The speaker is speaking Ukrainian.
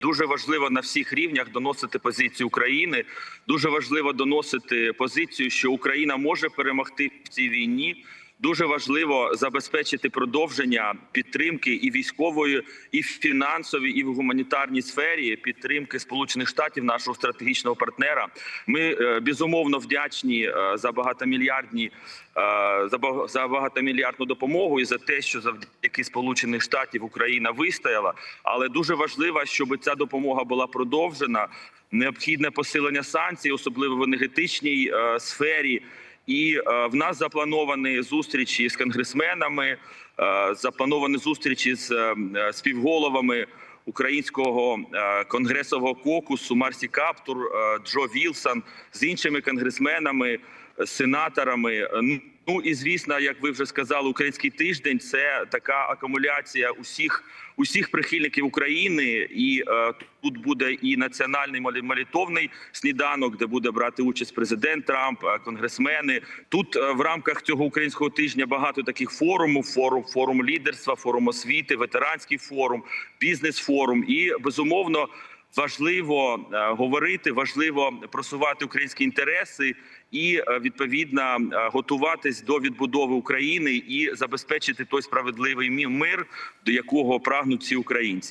Дуже важливо на всіх рівнях доносити позицію України. Дуже важливо доносити позицію, що Україна може перемогти в цій війні. Дуже важливо забезпечити продовження підтримки і військової, і в фінансовій, і в гуманітарній сфері підтримки Сполучених Штатів, нашого стратегічного партнера. Ми е, безумовно вдячні е, за багатомільярдні е, за багатомільярдну допомогу і за те, що завдяки Сполучених Штатів Україна вистояла. Але дуже важливо, щоб ця допомога була продовжена. Необхідне посилення санкцій, особливо в енергетичній е, сфері. І е, в нас заплановані зустрічі з конгресменами, е, заплановані зустрічі з е, е, співголовами українського е, конгресового кокусу Марсі Каптур, е, Джо Вілсон з іншими конгресменами, сенаторами. Ну і звісно, як ви вже сказали, український тиждень це така акумуляція усіх усіх прихильників України, і е, тут буде і національний молі- молитовний сніданок, де буде брати участь президент Трамп, е, конгресмени. Тут е, в рамках цього українського тижня багато таких форумів: форум, форум лідерства, форум освіти, ветеранський форум, бізнес-форум і безумовно. Важливо е, говорити, важливо просувати українські інтереси і е, відповідно е, готуватись до відбудови України і забезпечити той справедливий мир, до якого прагнуть всі українці.